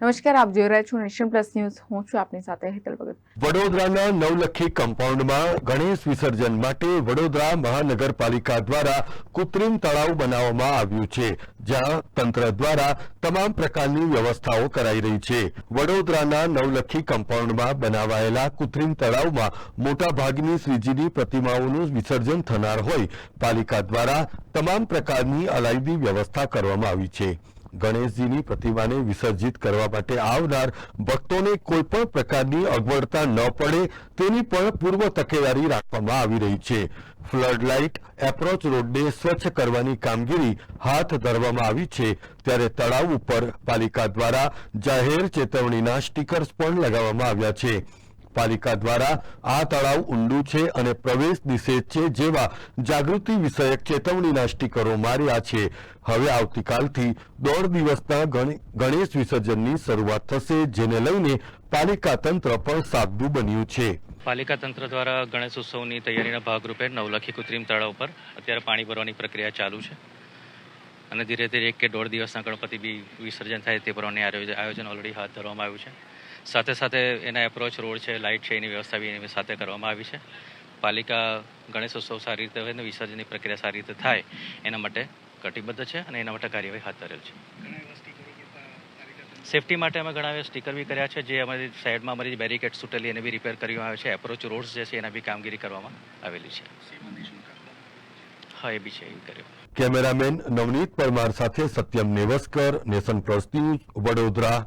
નમસ્કાર, આપ જોઈ રહ્યા છો નેશન પ્લસ ન્યૂઝ. હું છું આપની સાથે હેતલ ભગત. વડોદરાના નવલખી કમ્પાઉન્ડમાં ગણેશ વિસર્જન માટે વડોદરા મહાનગરપાલિકા દ્વારા કૃત્રિમ તળાવ બનાવવામાં આવ્યું છે, જ્યાં તંત્ર દ્વારા તમામ પ્રકારની વ્યવસ્થાઓ કરાઈ રહી છે. વડોદરાના નવલખી કમ્પાઉન્ડમાં બનાવાયેલા કૃત્રિમ તળાવમાં મોટાભાગની શ્રીજીની પ્રતિમાઓનું વિસર્જન થનાર હોય, પાલિકા દ્વારા તમામ પ્રકારની અલાયદી વ્યવસ્થા કરવામાં આવી છે. ગણેશજીની પ્રતિમાને વિસર્જિત કરવા માટે આવનાર ભક્તોને કોઈ પણ પ્રકારની અગવડતા ન પડે તેની પણ પૂર્વ તકેદારી રાખવામાં આવી રહી છે. ફ્લડ લાઇટ એપ્રોચ રોડને સ્વચ્છ કરવાની કામગીરી હાથ ધરવામાં આવી છે. ત્યારે તળાવ ઉપર પાલિકા દ્વારા જાહેર ચેતવણીના સ્ટીકર્સ પણ લગાવવામાં આવ્યા છે. પાલિકા દ્વારા આ તળાવ ઊંડું છે અને પ્રવેશ નિષેધ છે જેવા જાગૃતિ વિષયક ચેતવણીના સ્ટીકરો માર્યા છે. હવે આવતીકાલથી દોઢ દિવસના ગણેશ વિસર્જનની શરૂઆત થશે, જેને લઈને પાલિકા તંત્ર પણ સાબદું બન્યું છે. પાલિકા તંત્ર દ્વારા ગણેશ ઉત્સવની તૈયારીના ભાગરૂપે નવલખી કૃત્રિમ તળાવ પર અત્યારે પાણી ભરવાની પ્રક્રિયા ચાલુ છે. અને ધીરે ધીરે એક કે દોઢ દિવસના ગણપતિ બી વિસર્જન થાય તે પ્રમાણે આયોજન ઓલરેડી હાથ ધરવામાં આવ્યું છે. સાથે સાથે એના એપ્રોચ રોડ છે લાઇટ છે, એની વ્યવસ્થા બી એની સાથે કરવામાં આવી છે. પાલિકા ગણેશ ઉત્સવ સારી રીતે હોય અને વિસર્જનની પ્રક્રિયા સારી રીતે થાય, એના માટે કટિબદ્ધ છે અને એના માટે કાર્યવાહી હાથ ધરેલ છે. સેફટી માટે અમે ઘણા સ્ટીકર બી કર્યા છે, જે અમારી સાઈડમાં અમારી બેરિકેડ તૂટેલી એને બી રિપેર કરવામાં આવે છે. એપ્રોચ રોડ્સ જે છે એના બી કામગીરી કરવામાં આવેલી છે. હા, એ બી છે એ કર્યું. કેમેરામેન નવનીત પરમાર સાથે Satyam Nevaskar, Nation Plus News Vadodara.